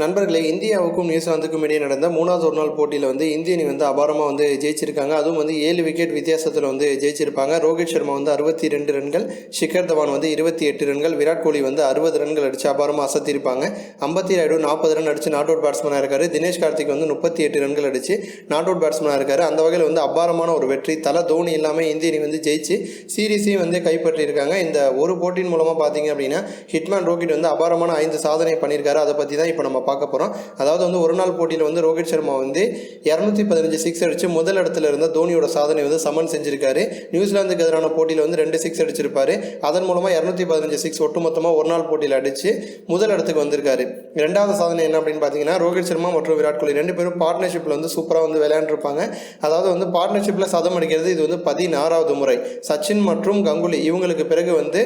நண்பர்களே இந்தியாவுக்கும் நியூசிலாந்துக்கும் இடையே நடந்த மூணாவது ஒரு நாள் போட்டியில் வந்து இந்திய அணி வந்து அபாரமாக வந்து ஜெயிச்சிருக்காங்க. அதுவும் வந்து ஏழு விக்கெட் வித்தியாசத்தில் வந்து ஜெயிச்சிருப்பாங்க. ரோஹித் சர்மா வந்து அறுபத்தி ரெண்டு ரன்கள் ஷிகர் தவான் வந்து இருபத்தி எட்டு ரன்கள் விராட் கோலி வந்து அறுபது ரன்கள் அடித்து அபாரமாக அசத்திருப்பாங்க. அம்பத்தி ராயுடு நாற்பது ரன் அடித்து நாட் அவுட் பேட்ஸ்மனாக இருக்காரு. தினேஷ் கார்த்திக் வந்து முப்பத்தி எட்டு ரன்கள் அடித்து நாட் அவுட் பேட்ஸ்மனாக இருக்காரு. அந்த வகையில் வந்து அபாரமான ஒரு வெற்றி. தலை தோனி இல்லாமல் இந்திய அணி வந்து ஜெயிச்சு சீரீஸையும் வந்து கைப்பற்றியிருக்காங்க. இந்த ஒரு போட்டியின் மூலமாக பார்த்தீங்க அப்படின்னா ஹிட்மேன் ரோஹித் வந்து அபாரமான ஐந்து சாதனை பண்ணியிருக்காரு. அதை பற்றி தான் இப்போ நம்ம பார்க்க போகிறோம் அதாவது வந்து ஒரு நாள் போட்டியில் வந்து ரோஹித் சர்மா வந்து இரநூத்தி பதினஞ்சு சிக்ஸ் அடித்து முதல் இடத்துல இருந்த தோனியோட சாதனை வந்து சமன் செஞ்சிருக்காரு. நியூசிலாந்துக்கு எதிரான போட்டியில் வந்து ரெண்டு சிக்ஸ் அடிச்சிருப்பாரு. அதன் மூலமாக இரநூத்தி பதினஞ்சு சிக்ஸ் ஒட்டுமொத்தமாக ஒரு நாள் போட்டியில் அடித்து முதல் இடத்துக்கு வந்திருக்காரு. ரெண்டாவது சாதனை என்ன அப்படின்னு பார்த்தீங்கன்னா ரோஹித் சர்மா மற்றும் விராட் கோலி ரெண்டு பேரும் பார்ட்னர்ஷிப்பில் வந்து சூப்பராக வந்து விளையாண்டுருப்பாங்க. அதாவது வந்து பார்ட்னர்ஷிப்பில் சதம் அடிக்கிறது இது வந்து பதினாறாவது முறை. சச்சின் மற்றும் கங்குலி இவங்களுக்கு பிறகு வந்து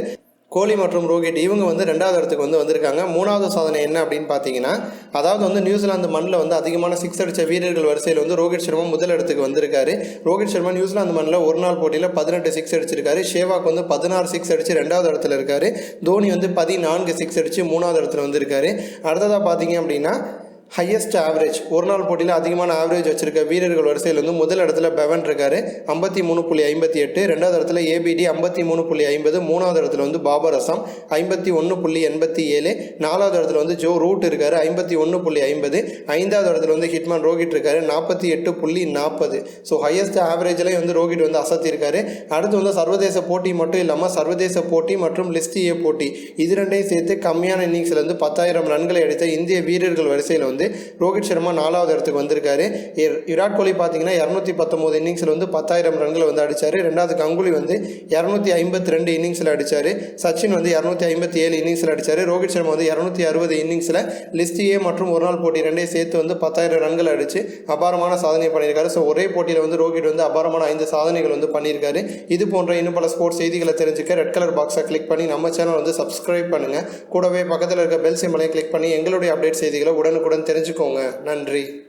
கோலி மற்றும் ரோஹித் இவங்க வந்து ரெண்டாவது இடத்துக்கு வந்து வந்திருக்காங்க. மூணாவது சாதனை என்ன அப்படின்னு பார்த்தீங்கன்னா அதாவது வந்து நியூசிலாந்து மண்ணில் வந்து அதிகமான சிக்ஸ் அடித்த வீரர்கள் வரிசையில் வந்து ரோஹித் சர்மா முதல் இடத்துக்கு வந்திருக்காரு. ரோஹித் சர்மா நியூசிலாந்து மண்ணில் ஒரு நாள் போட்டியில் பதினெட்டு சிக்ஸ் அடிச்சிருக்காரு. ஷேவாக் வந்து பதினாறு சிக்ஸ் அடித்து ரெண்டாவது இடத்துல இருக்காரு. தோனி வந்து பதினான்கு சிக்ஸ் அடித்து மூணாவது இடத்துல வந்திருக்காரு. அடுத்ததாக பார்த்தீங்க அப்படின்னா ஹையஸ்ட் ஆவரேஜ் ஒரு நாள் போட்டியில் அதிகமான ஆவரேஜ் வச்சிருக்க வீரர்கள் வரிசையில் வந்து முதல் இடத்துல பெவன் இருக்கார். ஐம்பத்தி மூணு புள்ளி ஐம்பத்தி எட்டு ரெண்டாவது இடத்துல ஏபிடி ஐம்பத்தி மூணு புள்ளி ஐம்பது மூணாவது இடத்துல வந்து பாபர் அசாம் ஐம்பத்தி ஒன்று புள்ளி எண்பத்தி ஏழு நாலாவது இடத்துல வந்து ஜோ ரூட் இருக்கார் ஐம்பத்தி ஒன்று புள்ளி ஐம்பது ஐந்தாவது இடத்துல வந்து ஹிட்மேன் ரோஹித் இருக்கார் நாற்பத்தி எட்டு புள்ளி நாற்பது. ஸோ ஹையஸ்ட் ஆவரேஜ்லேயும் வந்து ரோஹித் வந்து அசத்தியிருக்காரு அடுத்து வந்து சர்வதேச போட்டி மட்டும் இல்லாமல் சர்வதேச போட்டி மற்றும் லிஸ்ட் ஏ போட்டி. இது ரெண்டையும் சேர்த்து கம்மியான இன்னிங்ஸில் வந்து பத்தாயிரம் ரன்களை அடித்த இந்திய வீரர்கள் வரிசையில் வந்து வந்து ரோஹித் சர்மா நாலாவது இடத்துக்கு வந்திருக்காரு. இர்- விராட் கோலி பார்த்தீங்கன்னா இரநூத்தி பத்தொம்போது இன்னிங்ஸில் வந்து பத்தாயிரம் ரன்களை வந்து அடித்தார் ரெண்டாவது கங்குலி வந்து இரநூத்தி ஐம்பத்தி ரெண்டு இன்னிங்ஸில் அடித்தார் சச்சின் வந்து இரநூத்தி ஐம்பத்தி ஏழு இன்னிங்ஸில் அடித்தார் ரோஹித் சர்மா வந்து இரநூத்தி அறுபது இன்னிங்ஸில் லிஸ்ட் ஏ மற்றும் ஒரு நாள் போட்டி ரெண்டையும் சேர்த்து வந்து பத்தாயிரம் ரன்கள் அடித்து அபாரமான சாதனை பண்ணியிருக்காரு. ஸோ ஒரே போட்டியில் வந்து ரோஹித் வந்து அபாரமான ஐந்து சாதனைகள் வந்து பண்ணியிருக்காரு. இது போன்ற இன்னும் பல ஸ்போர்ட்ஸ் செய்திகளை தெரிஞ்சுக்க ரெட் கலர் பாக்ஸை கிளிக் பண்ணி நம்ம சேனல் வந்து சப்ஸ்கிரைப் பண்ணுங்கள் கூடவே பக்கத்தில் இருக்க பெல் சிம்பளையும் கிளிக் பண்ணி எங்களுடைய அப்டேட் செய்திகளை உடனுக்குடன் தெரிஞ்சுக்கோங்க. நன்றி.